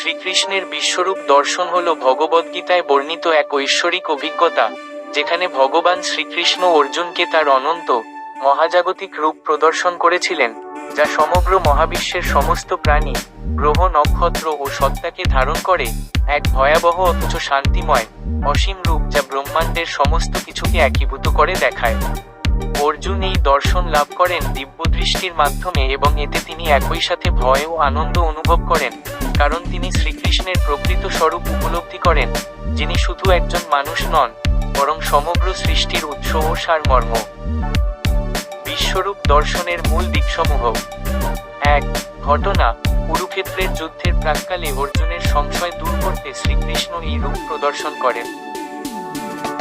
শ্রীকৃষ্ণের বিশ্বরূপ দর্শন হল ভগবদ্গীতায় বর্ণিত এক ঐশ্বরিক অভিজ্ঞতা, যেখানে ভগবান শ্রীকৃষ্ণ অর্জুনকে তার অনন্ত, মহাজাগতিক রূপ প্রদর্শন করেছিলেন, যা সমগ্র মহাবিশ্বের সমস্ত প্রাণী, গ্রহ, নক্ষত্র ও সত্তাকে ধারণ করে এক ভয়াবহ অথচ শান্তিময়, অসীম রূপ যা ব্রহ্মাণ্ডের সমস্ত কিছুকে একীভূত করে দেখায়। অর্জুন এই দর্শন লাভ করেন দিব্যদৃষ্টির মাধ্যমে এবং এতে তিনি একই সাথে ভয় ও আনন্দ অনুভব করেন। কারণ তিনি শ্রীকৃষ্ণের প্রকৃত স্বরূপ উপলব্ধি করেন, যিনি শুধু একজন মানুষ নন, বরং সমগ্র সৃষ্টির উৎস ও সারমর্ম। বিশ্বরূপ দর্শনের মূল দিকসমূহ। এক, ঘটনা, কুরুক্ষেত্রের যুদ্ধের প্রাককালে অর্জুনের সংশয় দূর করতে শ্রীকৃষ্ণ এই রূপ প্রদর্শন করেন।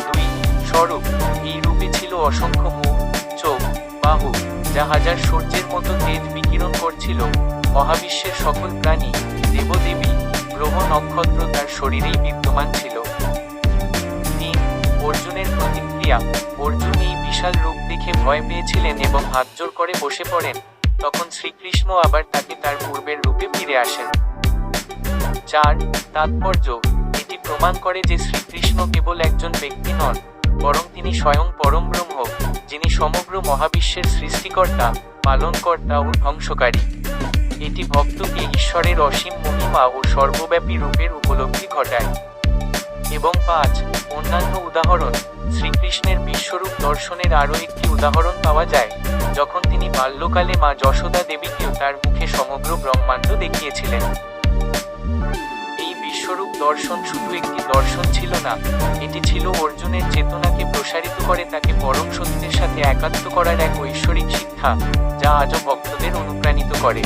দুই, স্বরূপ, এই রূপে ছিল অসংখ্য মুখ, চোখ, বাহু, যা হাজার সূর্যের মতো তেজ বিকিরণ করছিল। মহাবিশ্বের সকল প্রাণী নক্ষত্র তার শরীরেই বিদ্যমান ছিল। তিন অর্জুনের প্রতিক্রিয়া অর্জুন এই বিশাল রূপ দেখে ভয় পেয়েছিলেন এবং হাতজোড় করে বসে পড়েন। তখন শ্রীকৃষ্ণ আবার তাকে তার পূর্বের রূপে ফিরে আসেন। চার তাৎপর্য, এটি প্রমাণ করে যে শ্রীকৃষ্ণ কেবল একজন ব্যক্তি নন, বরং তিনি স্বয়ং পরম ব্রহ্ম যিনি সমগ্র মহাবিশ্বের সৃষ্টিকর্তা, পালনকর্তা ও ধ্বংসকারী। এটি ভক্তকে ঈশ্বরের অসীম মহিমা ও সর্বব্যাপী রূপের উপলব্ধি ঘটায়। এবং পাঁচ অন্যান্য উদাহরণ শ্রীকৃষ্ণের বিশ্বরূপ দর্শনের আরও একটি উদাহরণ পাওয়া যায়, যখন তিনি বাল্যকালে মা যশোদা দেবীকেও তার মুখে সমগ্র ব্রহ্মাণ্ড দেখিয়েছিলেন। এই বিশ্বরূপ দর্শন শুধু একটি দর্শন ছিল না, এটি ছিল অর্জুনের চেতনাকে প্রসারিত করে তাকে পরম সত্যের সাথে একাত্ম করার এক ঐশ্বরিক শিক্ষা, যা আজও ভক্তদের অনুপ্রাণিত করে।